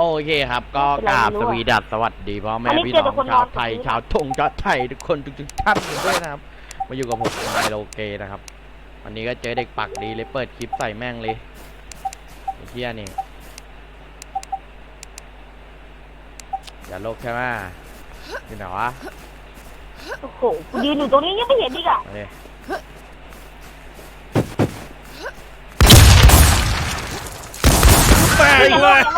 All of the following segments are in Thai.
โอเคครับ ก็กราบสวีดัสสวัสดีพ่อแม่อันนี้พี่เจอน้แต่องคนนชาอวนไทยตรงนี้ชาวทงชาวไทยทุกคนทุกๆท่านด้วยนะครับ มาอยู่กับผมไมโลเกนะครับ วันนี้ก็เจอเด็กปักดีเลยเปิดคลิปใส่แม่งเลยไอ้เหี้ยนี่ อย่าโลกใช่ไหมอยู่ไหนวะโอ้โหกูยืนอยู่ตรงนี้ยังไม่เห็นอีกอะมาเลยแม่อย่างโลเลกยอย่าโลกอย่าโลก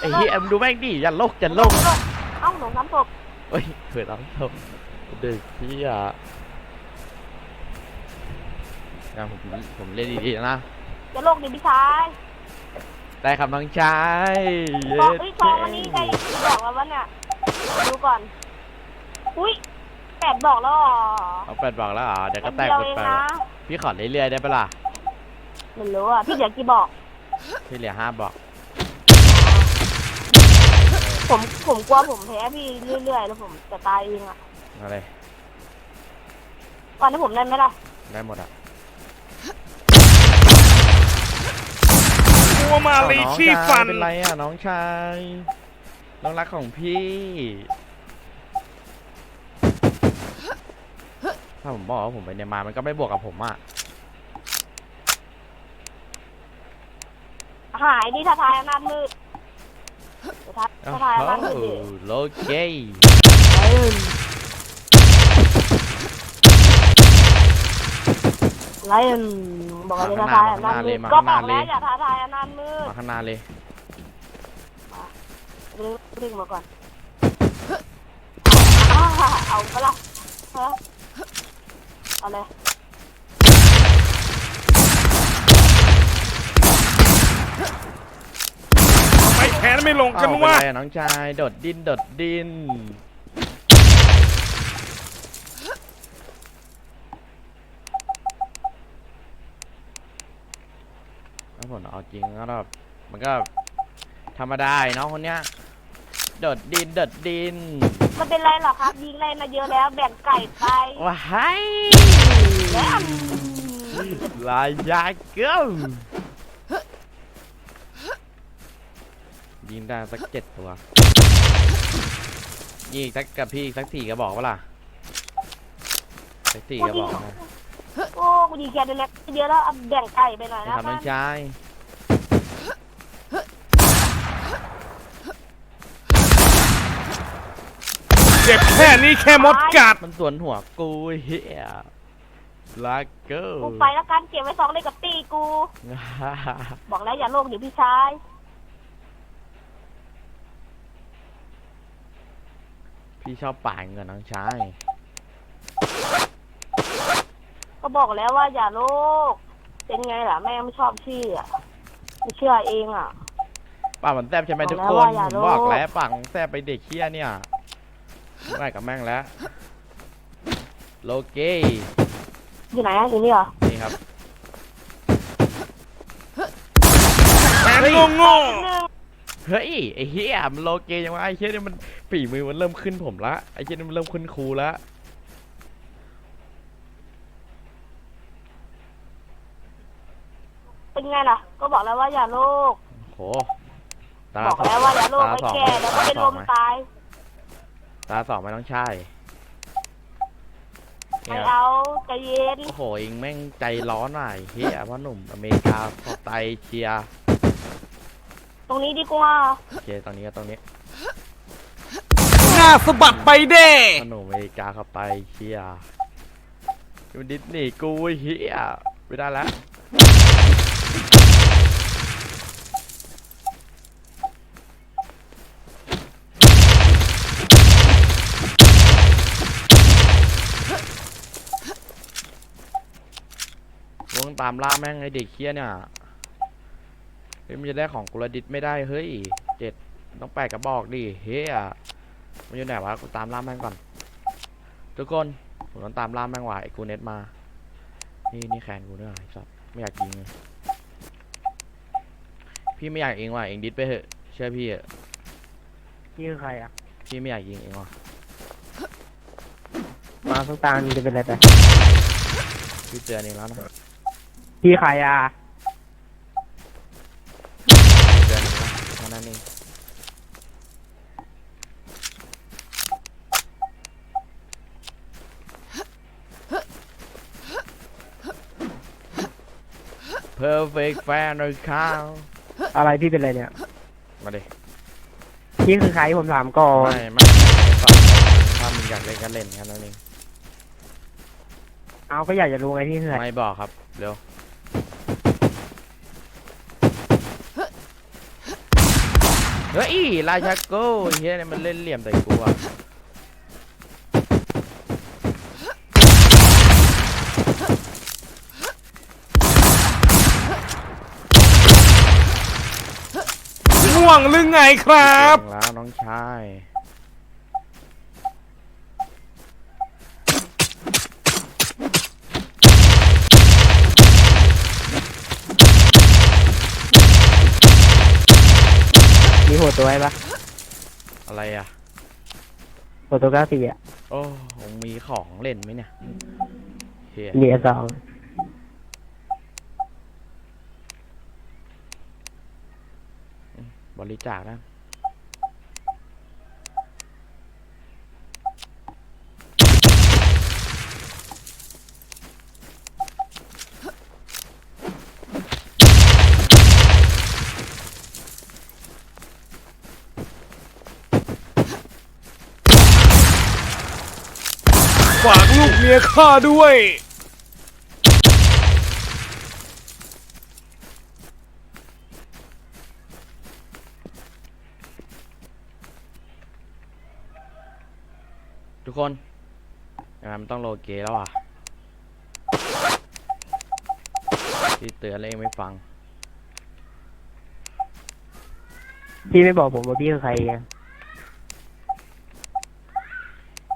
ไอ้เหี้ยมึงดูแม่งดิอย่าโลกอย่าโลกอย่าเอ้าหลงซ้ำศพเฮ้ยเผื่อต้องชมเด็กพี่อะนะผมผมเล่นดีๆนะอย่าโลกดิพี่ชายได้ครับน้องชายบอกเอ้ยทองวันนี้ได้บอกแล้ววะเนี่ยดูก่อน อุ้ยแปดบอกแล้วเหรอเอาแปดบอกแล้วเหรอเดี๋ยวก็แตกเดียวหมดเองไปนะพี่ขอเรื่อยๆได้ปะล่ะไม่รู้อะพี่เดี๋ยวกี่บอกพี่เหลือห้าบอก ผมผมกลัวผมแพ้พี่เรื่อยๆแล้วผมจะตายเองอะมาเลยตอนนี้ผมได้ไหมล่ะได้หมดอะตัวมาลีอ้าวน้องชีชายฟันเป็นไรอะน้องชายน้องรักของพี่ถ้าผมบอกว่าผมไปเนี่ยมามันก็ไม่บวกกับผมอะหายดิถ้าทายอำนาจมืด เดี๋ยวทายถ้าทายอำนาจมืดดิโอเคเอ้ยไรอันบอกเลยท้าทายอำนาจมืดก็บอกแล้วอย่าท้าทายอำนาจมืดมาข้างหน้าเลยเรื่องเรื่องมาก่อนอ่าเอาไปละเฮ้เอาเลย ไม่แพ้ไม่ลงกันเอาว่าไปเลยน้องชายโดดดินโดดดินแล้วผมเอาจริงก็แบบมันก็ธรรมดาไอ้น้องคนเนี้ยโดดดินโดดดินมันเป็นไรหรอครับ ยิงอะไรมาเยอะแล้วแบ่งไก่ไปว้ายแล้วลายยาเกิล ยิงได้สักเจ็ดตัว ยิงอีกสักกับพี่อีกสักสี่กระบอกวะล่ะสักสี่กระบอกนะโอ้กูยิงแค่เล็กเยอะแล้วเอาแบ่งไก่ไปหน่อยนะนะครับน้องชายเจ็บแค่นี้แค่มดกัด มันสวนหัวกูเฮียลาเกิลกูไปแล้วกันเก็บไว้สองเลยกับตีกู บอกแล้วอย่าโลกเดี๋ยวพี่ชาย พี่ชอบป่ายเงินน้องชาย ก็บอกแล้วว่าอย่าโลกเป็นไงล่ะแม่ไม่ชอบพี่อะไม่เชื่อเองอะป่ามันแซบใช่ไหมบอกทุกแล้วคนว่าอย่าผมบอกโลภ แล้วป่าของแซบไปเด็กเคี้ยเนี่ยไม่กับแม่งแล้วโลเกอยู่ไหนอะอยู่นี่เหรอนี่ครับแพ้โง่โง่ หนึ่ง เฮ้ยไอ้เฮียมันโลเกยังวะไอ้เฮียนี่มันฝีมือมันเริ่มขึ้นผมละไอ้เฮียนี่มันเริ่มขึ้นครูละเป็นไงล่ะ ก็บอกแล้วว่าอย่าโลก โหตาบอกสองแล้วว่าอย่าโลกตาไอ้สองแก่แล้วก็เป็นลมไหมตาย ตาสองไหม่ต้องใช่ไม่เนี่ยเอาใจเย็น โอ้โหเองแม่งใจร้อนหน่อยเฮียพ่อหนุ่มอเมริกาพอไตเชียร์ ตรงนี้ดีกว่า โอเคตรงนี้ก็ตรงนี้หน้าสะบัดไปเด้พ่อหนุ่มอเมริกาเข้าไปเชียร์ดูดิสนีย์กูเฮียไม่ได้แล้ววงตามล่าแม่งไอเด็กเคี้ยเนี่ยเฮ้ยมันจะได้ของกุลดิษไม่ได้เฮ้ยเจ็ดต้องแปดกระบอกดิเฮียมันอยู่ไหนวะกูตามล่าแม่งก่อน ทุกคนผมต้องตามล่าแม่งว่ะไอ้กูเน็ตมา นี่นี่แขนกูเนี่ยไอ้สัสไม่อยากยิงเลยพี่ไม่อยากเองว่ะเองดิสไปเถอะเชื่อพี่เถอะพี่คือใครอะพี่ไม่อยากยิงเองว่ะมาตรงกลางนี่จะเป็นอะไรไปพี่เตือนเองแล้วนะพี่ใครอะ เตือนเองแล้วแค่นั้นเอง perfect fan account อะไรพี่เป็นอะไรเนี่ยมาดิพี่คือใครผมถามก่อนไม่ไม่ไม่ตอบถ้ามึงอยากเล่นก็เล่นแค่นั้นเองเอาก็อยากจะรู้ไงพี่คือใครไม่บอกครับเร็วเฮ้ยราชาโก้เฮียเนี่ยมันเล่นเหลี่ยมใส่กูอะ ง่วงหรือไงครับ เก่งแล้วน้องชายมีหัวตัวไหมปะอะไรอะ หัวตัวเก้าสี่อะโอ้มึงมีของเล่นไหมเนี่ยเฮีย มีสอง บริจาคนะฝากลูกเมียข้าด้วย คนงานมันต้องโลเกแล้วอะพี่เตือนแล้วเองไม่ฟัง พี่ไม่บอกผมว่าพี่คือใครไง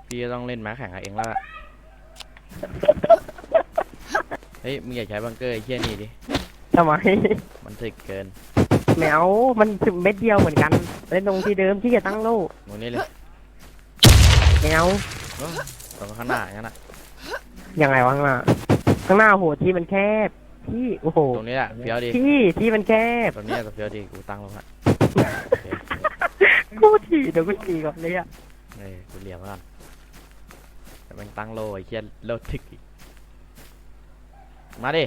พี่จะต้องเล่นแม้แข่งกับเองแล้วล่ะ เฮ้ยมึงอย่าใช้บังเกอร์ไอ้เหี้ยนี่ดิ ทำไม มันถึกเกินแมวมันถึงเม็ดเดียวเหมือนกันเล่นตรงที่เดิมที่จะตั้งโล่ตรงนี้เลย แมวเออตรงข้างหน้าอย่างนั้นอะยังไงวะข้างหน้าข้างหน้าโหที่มันแคบพี่โอ้โหตรงนี้แหละเฟี้ยวดีพี่ที่มันแคบตรงนี้จะเฟี้ยวดีกูตั้งลงฮะโอเคกูทีเดี๋ยวกูทีก่อนเลยอะเฮ้ยกูเหลี่ยมไว้ก่อนแต่มันตั้งโลไอ้เหี้ยโลทึกอีกมาดิ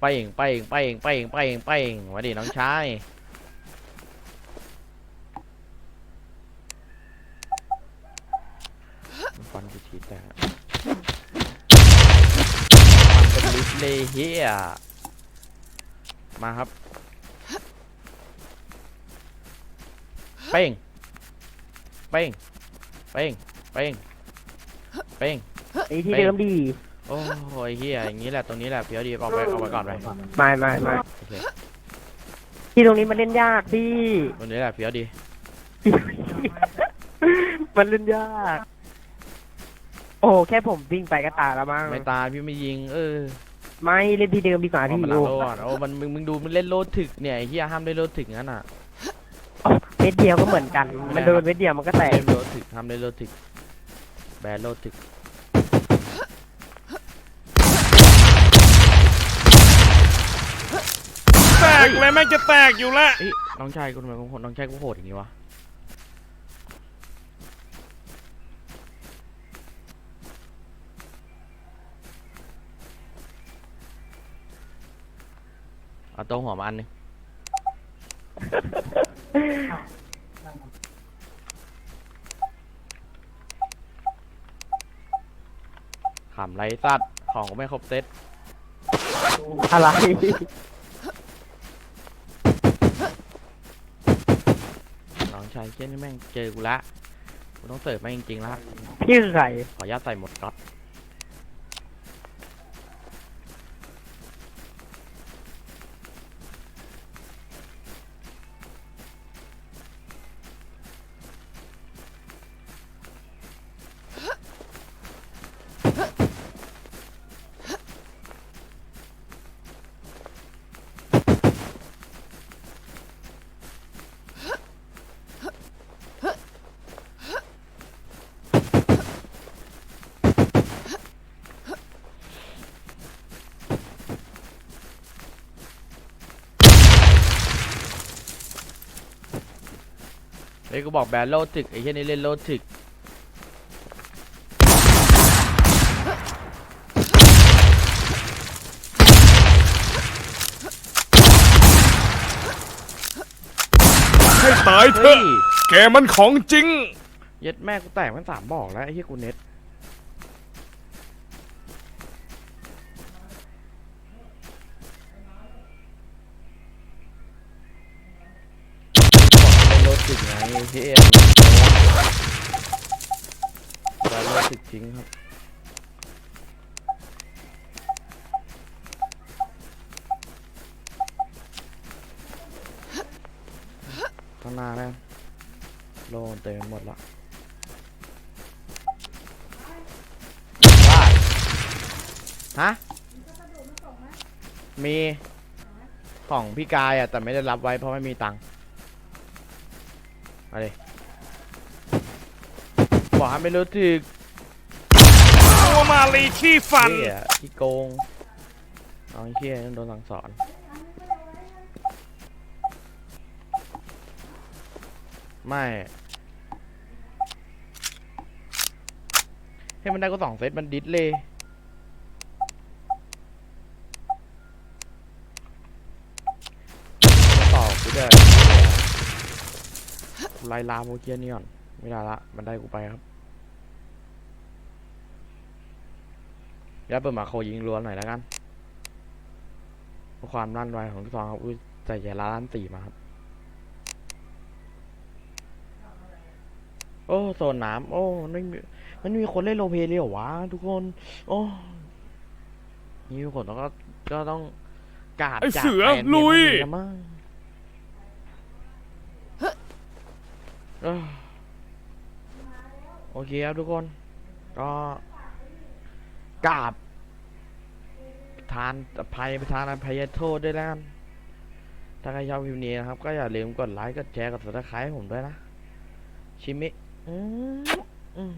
ไปเองไปเองไปเองไปเองไปเองไปเองมาดิน้องชายมันฟันกูทีแตกอะฟัน เป็นลิฟต์เลยเฮียมาครับ เป้ง เป้ง เป้ง เป้ง เป้ง ไอ้ที่เดิมดีโอ้ยเฮียอย่างนี้แหละตรงนี้แหละเพียวดีออกไปออกไปก่อนไปไม่ไม่ไม่โอเคที่ตรงนี้มันเล่นยากพี่ ตรงนี้แหละเพียวดี มันเล่นยาก โอ้โหแค่ผมวิ่งไปก็ตายแล้วมั้งไม่ตายพี่ไม่ยิง เออ ไม่เล่นที่เดิมดีกว่าเอาพี่มันหลัโอ้งโลก่อนโอ้มันมึงมึงดูมันเล่นโลถึกเนี่ยไอ้เฮียห้ามได้โลถึกงั้นอะเม็ดเดียวก็เหมือนกัน มันโดนเม็ดเดียวมันก็แตกเล่นโลถึกห้ามได้โลถึก แบนโลถึกแตกเลยแม่งจะแตกอยู่แล้วเอ้ยน้องชายกูทำไมกูโหดน้องชายกูโหดอย่างนี้วะ เอาตัวหัวมาอันหนึงขำไรสัตว์ของก็ไม่ครบเซ็ตอะไร น้องชายเช่นนี่แม่งเจอกูละกูต้องเสิร์ฟแม่งจริงๆละพี่คือใครขออนุญาตใส่หมดก๊อต ไอ้กูบอกแบนโลติกไอ้เหี้นี่เล่นโลติกให้ตายเถอะแกมันของจริง เย็ดแม่กูแตกมันสามบอกแล้วไอ้เหี้ยกูเน็ต เป็นรถติดไงไอ้เหี้ยแต่รถติดจริงครับข้างหน้าแม่โล่งเต็มหมดละฮะ มีของพี่กายอะ แต่ไม่ได้รับไว้เพราะไม่มีตังค์ มาดิบอกให้ไม่รู้ถึกตัวมาลีขี้ฟันเหี้ยที่โกงเอาไอ้เหี้ยนั่นโดนสั่งสอนไม่ให้มันได้ก็สองเซตมันดิสเลยต่อกูได้ไล่ลาโมเกียนี่ก่อนไม่ได้ละมันได้กูไปครับยัดเปิดมาโคยิงล้วนหน่อยแล้วกันเพื่อความลั่นไวของทุกซองครับอุ้ยใส่ใหญ่ล้านสี่มาครับโอ้โซนน้ำโอ้มันไม่มีมันมีคนเล่นโรลเพลย์เลยเหรอวะทุกคน โอ้นี่ทุกคนแล้วก็ก็ต้องกราบไอ้จากเสือแฟนเพจลุยมันละมั้งเออ โอเคครับทุกคน ก็กราบทานอภัยประทานอภัยโทษด้วยแล้วกันถ้าใครชอบคลิปนี้นะครับ ก็อย่าลืมกดไลค์ กดแชร์ กดซับสไครต์ให้ผมด้วยนะ ชิมิอืมอืม